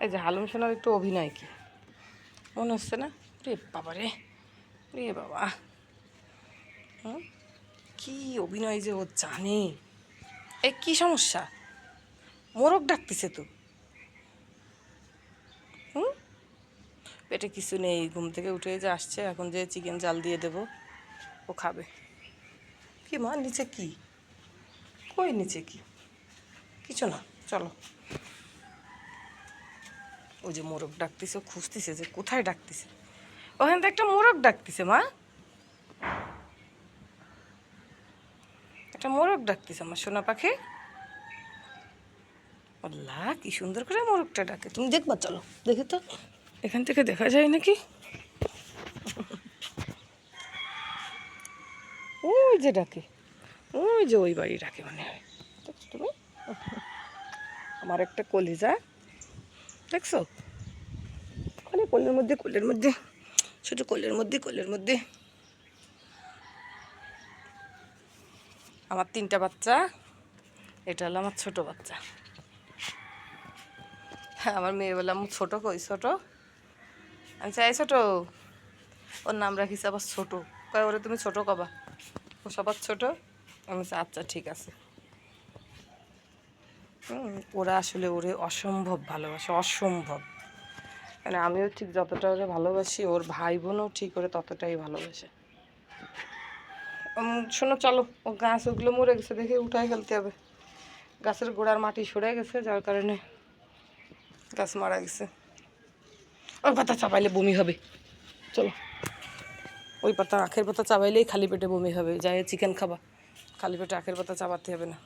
এই যে হালুম সোনার একটু অভিনয় কি? মনে হচ্ছে না? রে বাবা রে রে বাবা। হুম? কি অভিনয় যে ও জানে। এ কি সমস্যা? মোরগ ডাকতেছে তো। হুম? পেটে কিছু নেই, ঘুম থেকে উঠে যে আসছে, এখন যে চিকেন জাল দিয়ে দেব, ও খাবে। কি মা, নিচে কি? কই নিচে কি? কিছু না, চলো। ওই যে মোরগ ডাকতেছে, ও খুঁজতেছে যে কোথায় ডাকতেছে। ওখানে একটা মোরগ ডাকতেছে, মা। একটা মোরগ ডাকতেছে আমার সোনা পাখি। আল্লাহ, কি সুন্দর করে মোরগটা ডাকে। তুমি দেখবা, চলো, দেখে তো। এখান থেকে দেখা যায় নাকি? ওই যে ডাকে, ওই যে ওই বাড়ি ডাকে মনে হয়। তুমি? আমার একটা কলিজা, দেখছ? ওখানে কোলের মধ্যে কোলের মধ্যে ছোট কোলের মধ্যে কোলের মধ্যে। আমার তিনটা বাচ্চা এটা হলো আমার ছোট বাচ্চা। হ্যাঁ আমার মেয়ে বললাম ছোট কই ছোট? আমি চাই ছোট। ওর নাম রাখিস আবার ছোট। কয় ওরে তুমি ছোট কবা। ও সবার ছোট? আমি বলছি, আচ্ছা ঠিক আছে। ওরা আসলে ওরে অসম্ভব ভালোবাসে অসম্ভব। মানে আমিও ঠিক যতটা ওরে ভালোবাসি, ওর ভাই বোনও ঠিক ওরে ততটাই ভালোবাসে। শোনো, চলো, ও গাছ ওগুলো মরে গেছে, দেখে উঠাই ফেলতে হবে। গাছের গোড়ার মাটি সরে গেছে, যার কারণে গাছ মারা গেছে। ওই পাতা চাপাইলে বমি হবে। চলো, ওই পাতা, আখের পাতা চাবাইলেই খালি পেটে বমি হবে। যাই চিকেন খাবা। খালি পেটে আখের পাতা চাবাতে হবে না।